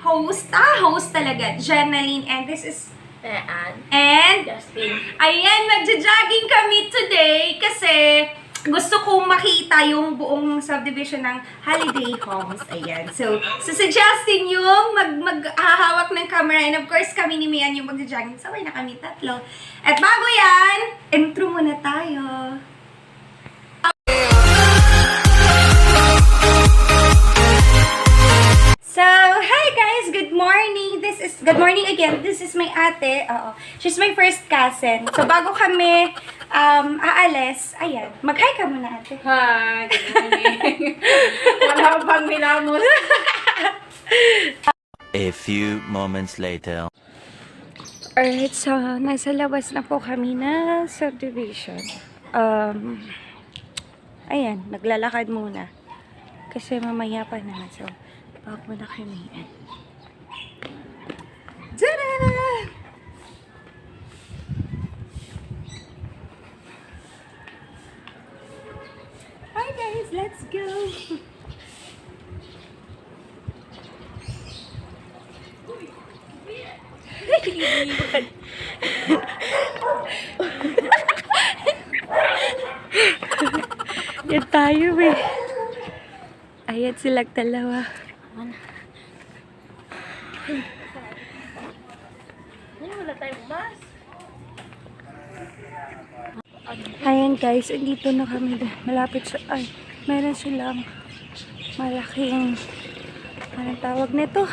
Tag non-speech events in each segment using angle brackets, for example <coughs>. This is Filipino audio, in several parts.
host, ah, host talaga, Jenaline, and this is, And and, Justin. ayan, magja-jogging kami today kasi gusto kong makita yung buong subdivision ng Holiday Homes. Ayan. So, so si Justin yung mag, maghahawak ng camera and of course kami ni Mian yung magja-jogging. Sabay na kami tatlo. At bago yan, intro muna tayo. Guys! Good morning! This is, good morning again. This is my ate. Oo. She's my first cousin. So, bago kami um, aalis, ayan. Mag-hi ka muna ate. Hi, good morning. <laughs> Wala pang milamos. A few moments later. Alright, so, nasa labas na po kami na subdivision. Um, ayan, naglalakad muna. Kasi mamaya pa na. So, bawag muna kami. Tada! Hi guys, let's go! Yan tayo eh. Ayan silang dalawa. Ay, wala tayong mas. Ayan guys, andito na kami. Malapit sa, ay, meron silang malaking, anong tawag nito?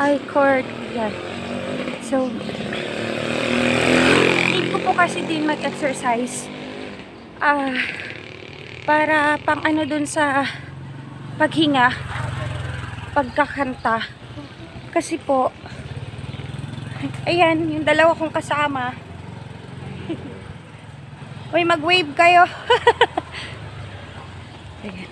Ay, court. Yan. So, need ko po kasi din mag-exercise. Ah, para pang ano dun sa paghinga, pagkakanta. Kasi po, ayan, yung dalawa kong kasama, Uy, mag-wave kayo. <laughs> Ayan.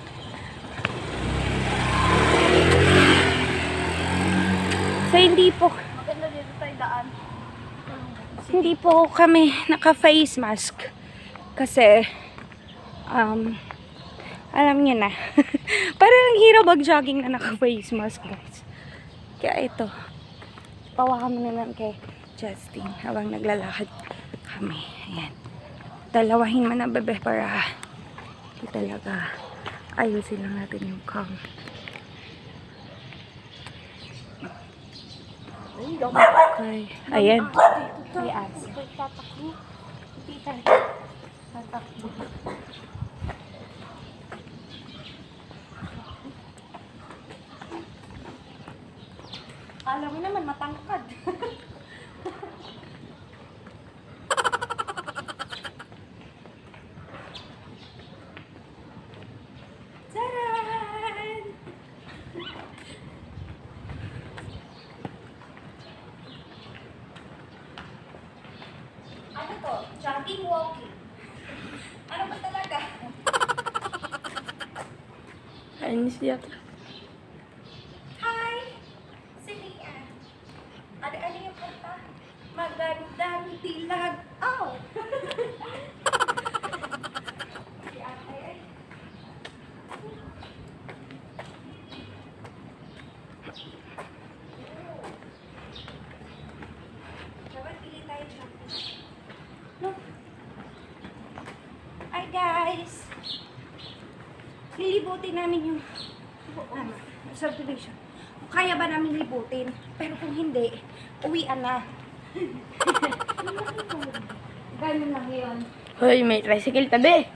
So, hindi po, Maganda dito tayo daan. hindi po kami naka-face mask. Kasi, um, alam niyo na. <laughs> Parang ang hirap mag-jogging na naka-face mask, guys. Kaya ito, pawakan mo na lang kay Justin habang naglalakad kami. Ayan. Dalawahin mo na bebe para talaga ayusin lang natin yung cam. Okay. Ayan. May as. Alam mo naman, matangkad. <laughs> Jogging, walking. Ano ba talaga? <laughs> Ayun siya. Hi! Si Lian. Ano, ano yung punta? Magandang dilag. Oh! si ate ay. Dapat pili tayo dyan. No. Hi guys! Lilibutin namin yung ano, subdivision. Kaya ba namin libutin? Pero kung hindi, uwian na. Ganun lang yun. Hoy, may tricycle tabi.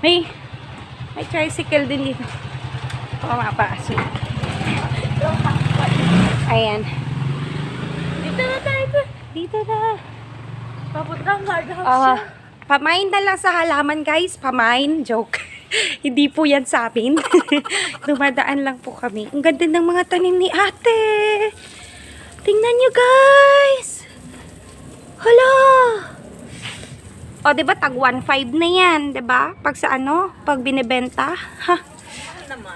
May, may tricycle din dito. Oo, mapasok. Ayan. Tayo. Dito na. Papunta ang hard house Ah, siya. pamain na lang sa halaman, guys. Pamain. Joke. <laughs> Hindi po yan sa amin. <laughs> Dumadaan lang po kami. Ang ganda ng mga tanim ni ate. Tingnan nyo, guys. Hala. O, di ba, tag 1.5 na yan, ba? Pag sa ano, pag binibenta. Ha?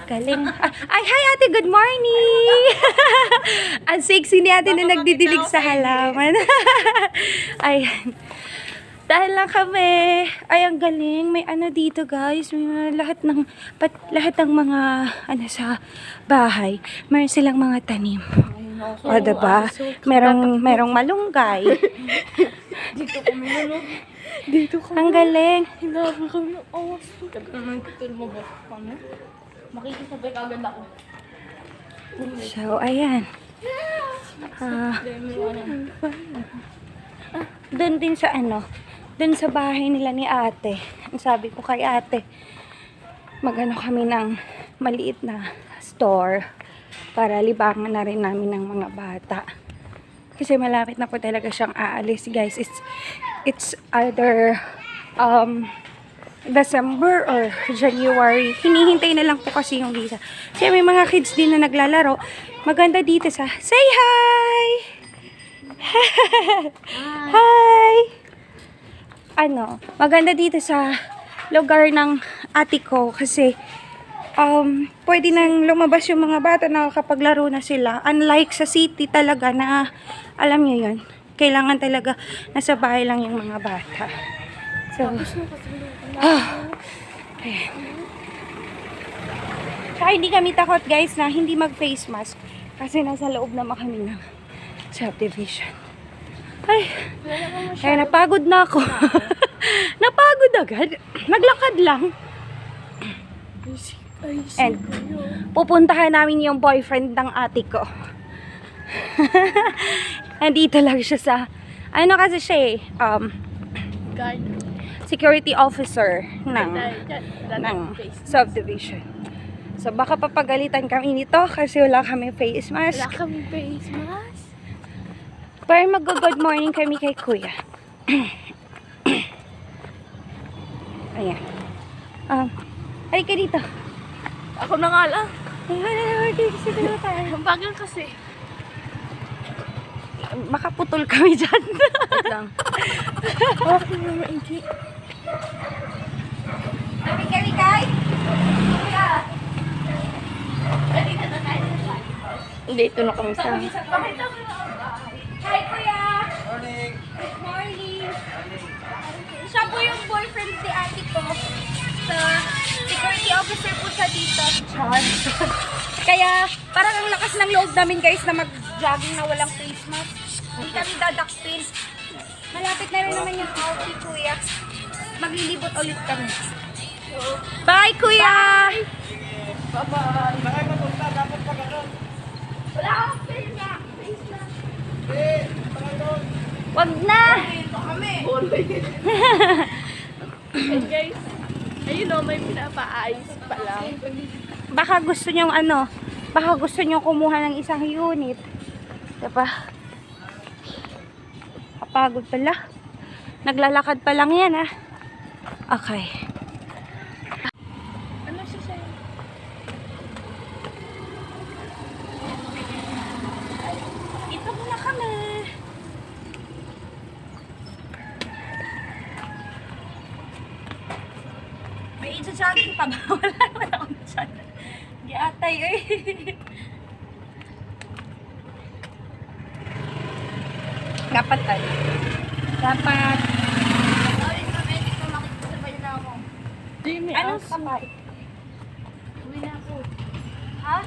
Galing. Ay, hi ate, good morning! <laughs> Ang sexy ni ate na nagdidilig sa halaman. <laughs> Ayan. Dahil lang kami. Ay, ang galing. May ano dito, guys. May mga lahat ng, pat, lahat ng mga, ano sa bahay. Meron silang mga tanim. O, diba? Merong, merong malunggay. <laughs> Dito kami nalog. Dito kami. ang galing. Hinahabol kami ng awas. Tagal naman kita lumabas kami. Makikisabay kagad ako. So, ayan. Ah, doon din sa ano, doon sa bahay nila ni ate. Sabi ko kay ate, magano kami ng maliit na store para libangan na rin namin ng mga bata. Kasi malapit na po talaga siyang aalis, guys. It's it's either um December or January. Hinihintay na lang po kasi yung visa. Kasi may mga kids din na naglalaro. Maganda dito sa Say hi! <laughs> hi! Ano, maganda dito sa lugar ng ate ko kasi um, pwede nang lumabas yung mga bata nakakapaglaro na sila. Unlike sa city talaga na, alam niyo yun, kailangan talaga nasa bahay lang yung mga bata. So, ah, ayan. Tsaka hindi kami takot guys na hindi mag face mask kasi nasa loob naman kami ng subdivision. Ay, kaya napagod na ako. <laughs> napagod agad. Naglakad lang. And pupuntahan namin yung boyfriend ng ate ko. <laughs> Nandito lang siya sa, ano kasi siya eh, um, Guard. Security officer ng, ng subdivision. So baka papagalitan kami nito kasi wala kami face mask. Wala kami face mask. Pero mag-good morning kami kay kuya. <coughs> Ayan. Um, halika dito. Ako na nga lang. <laughs> Ang bagal kasi. Makaputol kami dyan. Wait lang. <laughs> Okay Dito na kami sa... Hi, kuya. Morning. Good morning. Siya po yung boyfriend ni ate ko. So, security officer po siya dito. Char. <laughs> Kaya, parang ang lakas ng loob namin guys na mag-jogging na walang face mask. Hindi kami dadakpin. Malapit na rin naman yung outfit, kuya. Maglilibot ulit kami. Bye, kuya! Bye-bye. Wala akong face mask. Face mask. Wag na! And guys, ayun o, may pinapaayos pa lang. baka gusto nyong ano, baka gusto nyong kumuha ng isang unit. Diba? Kapagod pala. Naglalakad pa lang yan, ah. Okay. Ano siya sa'yo? Ito muna kami. May isa-jogging pa ba? <laughs> Wala naman akong dyan. Giatay, eh. <laughs> Dapat tayo. Dapat. Di, may Anong aso. kapay? Uwi na ako. Ha?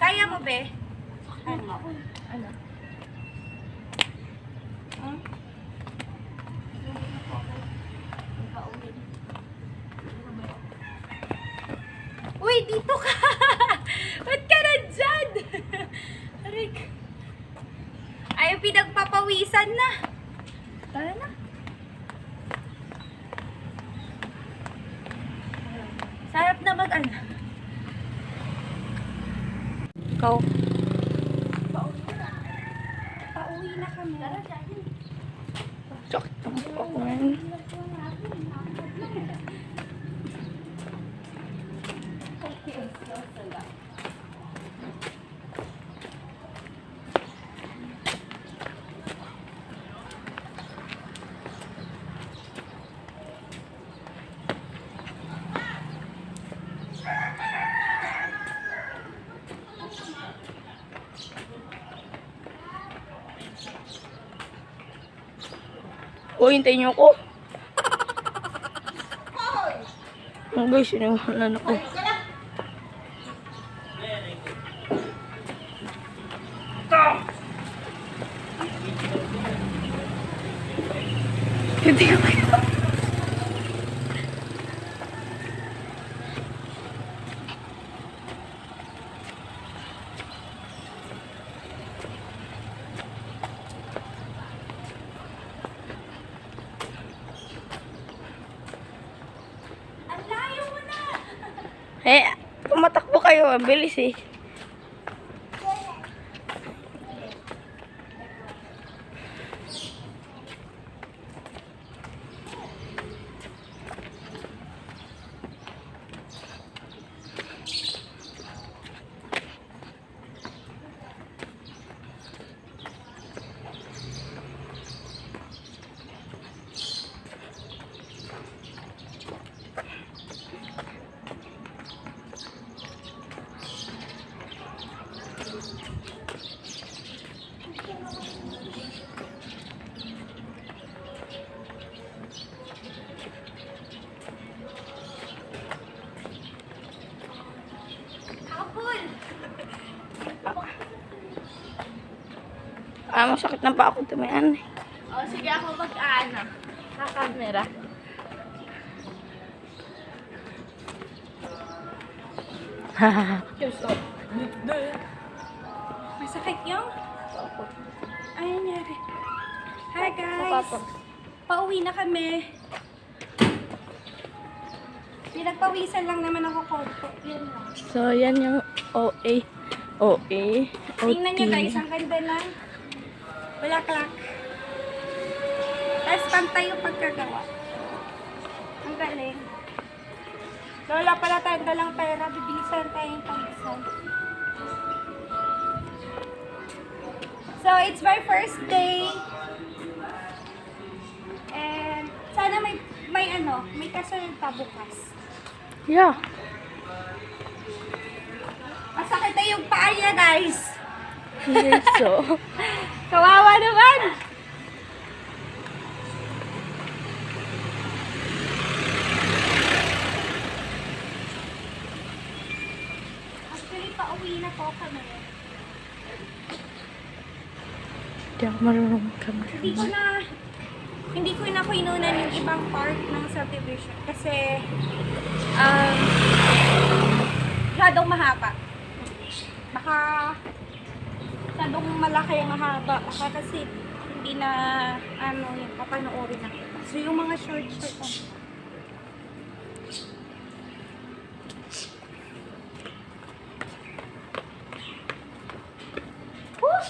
Kaya mo, be? Ano? Ano? Hmm? Uy, dito ka! O, hintayin niyo ako. Oh, guys, sinuhanan ako. Hindi ako. Ang layo mo na! Eh, tumatakbo kayo. Ang Ah, masakit na pa ako tumayan. O, sige ako mag-ano. Sa camera. Masakit yung? Ay, nangyari. Hi guys! Pauwi na kami. Pinagpawisan lang naman ako konti. Yun lang. so, yan yung OA. OA. Tingnan nyo OT. guys, ang ganda ng bulaklak. Tapos pantay yung pagkagawa. Ang galing. Lola pala tayong dalang pera, bibilisan tayong pang-isang. So, it's my first day. And sana may may ano, may kasunod pa bukas. Yeah. Masakit na yung paa niya, guys. Yes, so. <laughs> Kawawa naman! Actually, pauwi na po kami. Hindi ako marunong kami. Hindi ko na hindi ko na kinunan yung ibang part ng subdivision kasi um, masyadong mahaba. Baka masyadong malaki ang mahaba. Baka kasi hindi na ano yung papanoorin na kita. So yung mga short short. Woo!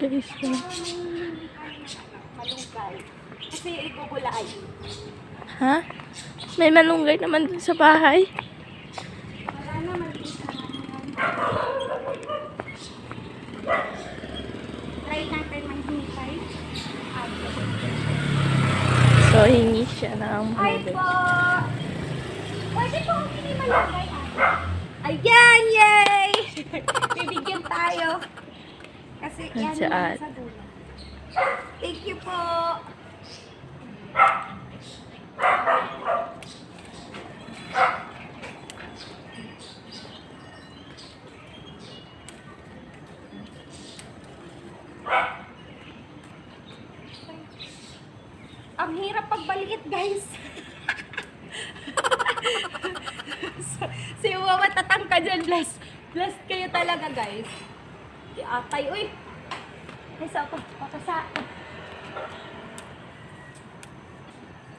Guys. Malunggay. Kasi ibubulay. Ha? May malunggay naman dun sa bahay. So, hingi siya ng malunggay. Pwede po hindi malagay Ayan! Yay! <laughs> Bibigyan tayo. Kasi yan sa dulo. Thank you po! Ang hirap pagbaliit, guys. <laughs> si Wawa tatang ka dyan, bless. Bless kayo talaga, guys. Si atay, uy. Ay, sa ako, pakasa.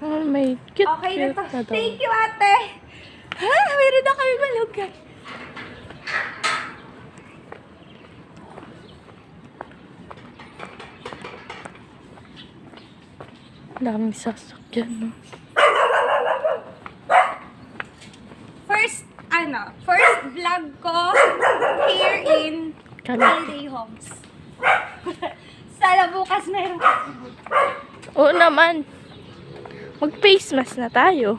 Oh, may cute, Okay cute na to. Thank you, ate. Ha, meron na kami malugay. Daming sasakyan, no? First, ano, first vlog ko here in. Holiday Homes. <laughs> Sana bukas meron kasi. Oo naman. Mag-face mask na tayo.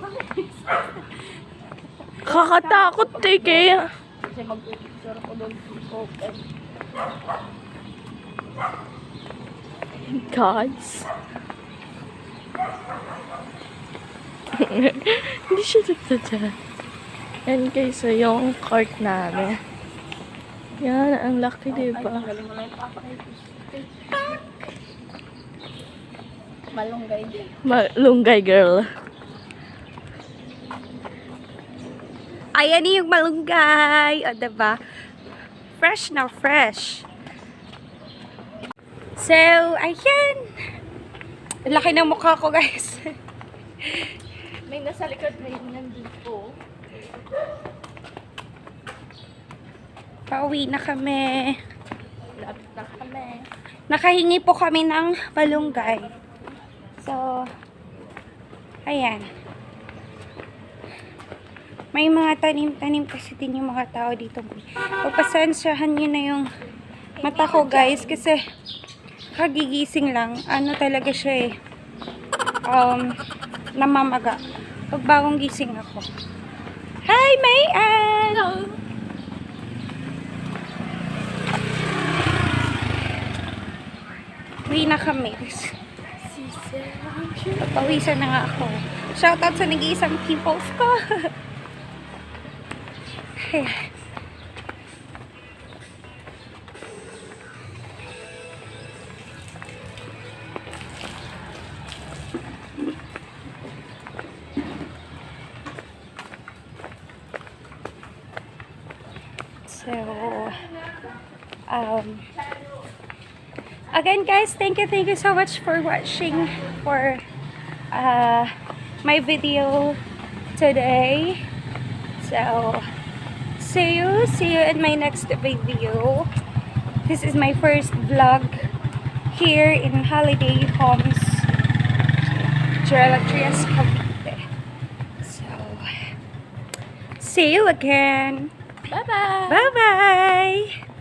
Kakatakot eh, kaya. Kasi mag picture ko doon. Gods. <laughs> Hindi siya nagtadya. Yan guys, so yung court namin. Yan, ang laki diba? Malunggay. Malunggay girl. Ayan yung malunggay. O, diba? Fresh na fresh. So, ayan. Laki ng mukha ko, guys. <laughs> May nasa likod, may nandito. Pauwi na kami. Lapit na kami. Nakahingi po kami ng malunggay. So, ayan. May mga tanim-tanim kasi din yung mga tao dito. Pagpasensyahan nyo na yung mata ko, guys. Kasi, kagigising lang. Ano talaga siya eh. Um, namamaga. Pag bagong gising ako. Hi, Mayan! Hello! Uwi na kami. Pawisan na nga ako. Shoutout sa nag-iisang peoples ko. <laughs> Ayan. So, um, again guys thank you thank you so much for watching for uh, my video today so see you. See you in my next video. This is my first vlog here in holiday homes. Trias Cavite. So see you again. Bye Bye-bye! bye